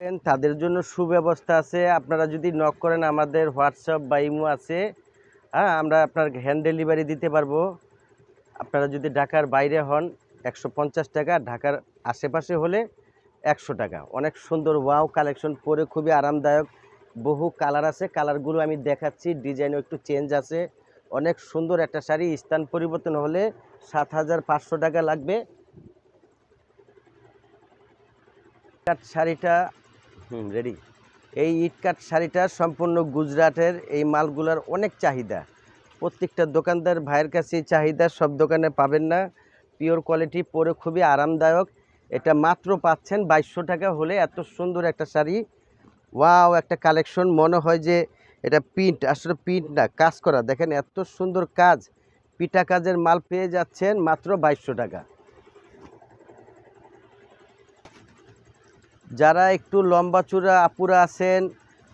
তাদের জন্য সুব্যবস্থা আছে। আপনারা যদি নক করেন, আমাদের হোয়াটসঅ্যাপ বা ইমো আছে। হ্যাঁ আমরা আপনার হ্যান্ড ডেলিভারি দিতে পারব। আপনারা যদি ঢাকার বাইরে হন, একশো পঞ্চাশ টাকা, ঢাকার আশেপাশে হলে একশো টাকা। অনেক সুন্দর ওয়াও কালেকশন পরে খুবই আরামদায়ক। বহু কালার আছে। কালারগুলো আমি দেখাচ্ছি ডিজাইনও একটু চেঞ্জ আছে। অনেক সুন্দর একটা শাড়ি, স্থান পরিবর্তন হলে সাত হাজার পাঁচশো টাকা লাগবে। শাড়িটা হুম রেডি এই ইটকাট শাড়িটা সম্পূর্ণ গুজরাটের, এই মালগুলার অনেক চাহিদা। প্রত্যেকটা দোকানদার ভাইয়ের কাছে চাহিদা, সব দোকানে পাবেন না। পিওর কোয়ালিটি পরে খুবই আরামদায়ক। এটা মাত্র পাচ্ছেন বাইশশো টাকা হলে এত সুন্দর একটা শাড়ি। ওয়াও একটা কালেকশন মনে হয় যে এটা প্রিন্ট আসলে প্রিন্ট না, কাজ করা। দেখেন এত সুন্দর কাজ। পিটা কাজের মাল পেয়ে যাচ্ছেন মাত্র বাইশশো টাকা। যারা একটু লম্বা চূড়া আপুরা আছেন,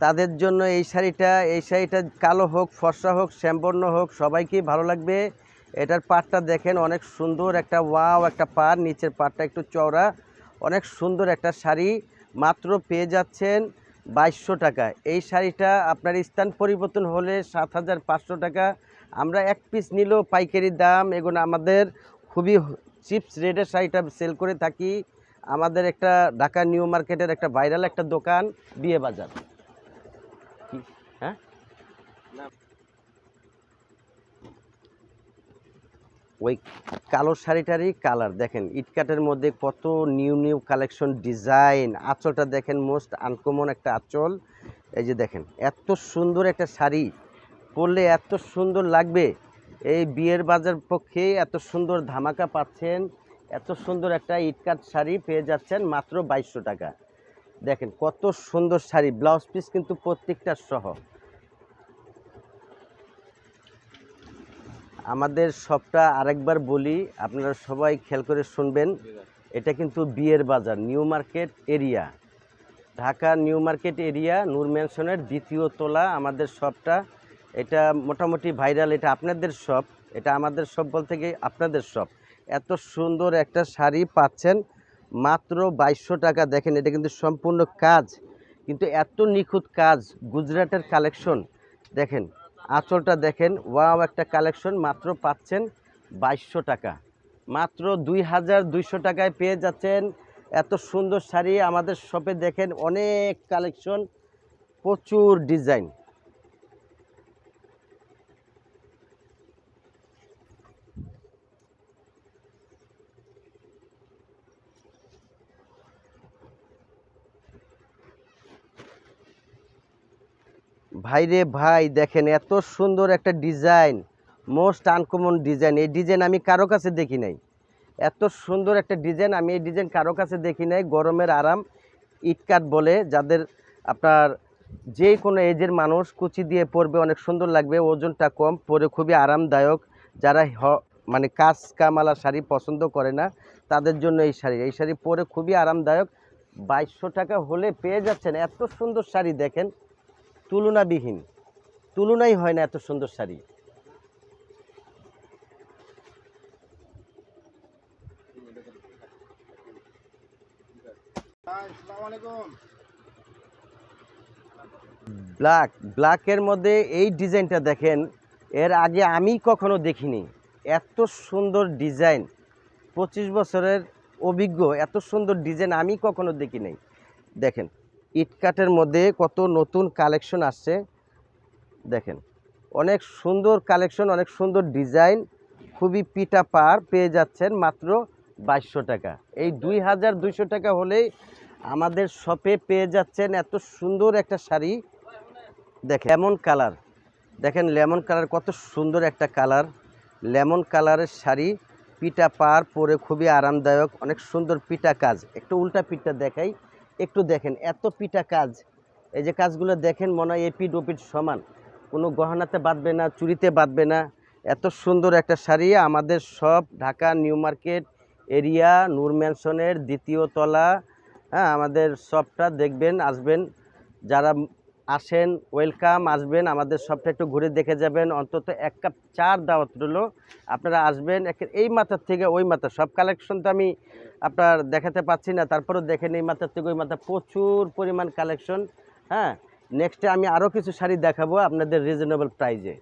তাদের জন্য এই শাড়িটা এই শাড়িটা কালো হোক, ফর্সা হোক, শ্যামবর্ণ হোক, সবাইকেই ভালো লাগবে। এটার পাটটা দেখেন, অনেক সুন্দর একটা ওয়াও একটা পার নিচের পাটটা একটু চওড়া। অনেক সুন্দর একটা শাড়ি, মাত্র পেয়ে যাচ্ছেন বাইশশো টাকা। এই শাড়িটা আপনার স্থান পরিবর্তন হলে সাত হাজার পাঁচশো টাকা। আমরা এক পিস নিলেও পাইকারি দাম, এগুলো আমাদের খুবই চিপস রেটের শাড়িটা সেল করে থাকি। আমাদের একটা ঢাকা নিউ মার্কেটের একটা ভাইরাল একটা দোকান বিয়ে বাজার। হ্যাঁ? ওই কালো শাড়িটারই কালার দেখেন ইটকাটের মধ্যে কত নিউ নিউ কালেকশন ডিজাইন আঁচলটা দেখেন মোস্ট আনকমন একটা আঁচল। এই যে দেখেন এত সুন্দর একটা শাড়ি পরলে এত সুন্দর লাগবে। এই বিয়ের বাজার পক্ষে এত সুন্দর ধামাকা পাচ্ছেন এত সুন্দর একটা ইটকাট শাড়ি পেয়ে যাচ্ছেন মাত্র বাইশশো টাকা। দেখেন কত সুন্দর শাড়ি, ব্লাউজ পিস কিন্তু প্রত্যেকটা সহ। আমাদের সবটা আরেকবার বলি, আপনারা সবাই খেয়াল করে শুনবেন, এটা কিন্তু বিয়ের বাজার, new market area. Dhaka new market area, Noor ম্যানশনের দ্বিতীয় তোলা, আমাদের শপটা এটা মোটামুটি ভাইরাল, এটা আপনাদের শপ এটা আমাদের শপ বলতে গিয়ে আপনাদের শপ এত সুন্দর একটা শাড়ি পাচ্ছেন, মাত্র বাইশশো টাকা দেখেন, এটা কিন্তু সম্পূর্ণ কাজ, কিন্তু এত নিখুঁত কাজ, গুজরাটের কালেকশন, দেখেন, আঁচলটা দেখেন, ওয়াও একটা কালেকশন, মাত্র পাচ্ছেন বাইশশো টাকা। মাত্র দুই হাজার দুইশো টাকায় পেয়ে যাচ্ছেন, এত সুন্দর শাড়ি আমাদের শপে দেখেন, অনেক কালেকশন, প্রচুর ডিজাইন। ভাইরে ভাই, দেখেন এত সুন্দর একটা ডিজাইন, মোস্ট আনকমন ডিজাইন। এই ডিজাইন আমি কারও কাছে দেখি নাই। এত সুন্দর একটা ডিজাইন, আমি এই ডিজাইন কারও কাছে দেখি নাই। গরমের আরাম ইটকাট বলে, যাদের আপনার যে কোনো এজের মানুষ কুচি দিয়ে পরবে, অনেক সুন্দর লাগবে, ওজনটা কম, পরে খুবই আরামদায়ক। যারা মানে কাজ কামালা শাড়ি পছন্দ করে না, তাদের জন্য এই শাড়ি। এই শাড়ি পরে খুবই আরামদায়ক। বাইশশো টাকা হলে পেয়ে যাচ্ছেন। এত সুন্দর শাড়ি, দেখেন। তুলনাবিহীন। তুলনাই হয় না এত সুন্দর শাড়ি। ব্ল্যাক, ব্ল্যাকের মধ্যে এই ডিজাইনটা দেখেন, এর আগে আমি কখনো দেখিনি। এত সুন্দর ডিজাইন, পঁচিশ বছরের অভিজ্ঞ, এত সুন্দর ডিজাইন আমি কখনো দেখি নাই। দেখেন ইটকাটের মধ্যে কত নতুন কালেকশন আসছে। দেখেন, অনেক সুন্দর কালেকশন, অনেক সুন্দর ডিজাইন, খুবই পিটা পার পেয়ে যাচ্ছেন মাত্র বাইশশো টাকা। এই দুই হাজার দুইশো টাকা হলেই আমাদের শপে পেয়ে যাচ্ছেন এত সুন্দর একটা শাড়ি। দেখেন, লেমন কালার। দেখেন, লেমন কালার কত সুন্দর একটা কালার। লেমন কালারের শাড়ি পিটা পার পরে খুবই আরামদায়ক, অনেক সুন্দর পিটা কাজ। একটু উল্টা পিঠটা দেখাই। একটু দেখেন, এত পিটা কাজ। এই যে কাজগুলো দেখেন, মনে হয় এপিড ওপিড সমান। কোনো গহনাতে বাঁধবে না চুরিতে বাঁধবে না। এত সুন্দর একটা শাড়ি, আমাদের সব Dhaka, new market area, Noor ম্যানশনের দ্বিতীয় তলা। হ্যাঁ আমাদের সবটা দেখবেন, আসবেন। যারা আসেন ওয়েলকাম আসবেন, আমাদের সবটা একটু ঘুরে দেখে যাবেন। অন্তত এক কাপ চার দাওয়াত রইল। আপনারা আসবেন এই মাথার থেকে ওই মাথা সব কালেকশন তো আমি আপনার দেখাতে পাচ্ছি না, তারপরেও দেখেন এই মাথার থেকে ওই মাথা প্রচুর পরিমাণ কালেকশন হ্যাঁ? নেক্সটে আমি আরও কিছু শাড়ি দেখাবো আপনাদের রিজনেবল প্রাইজে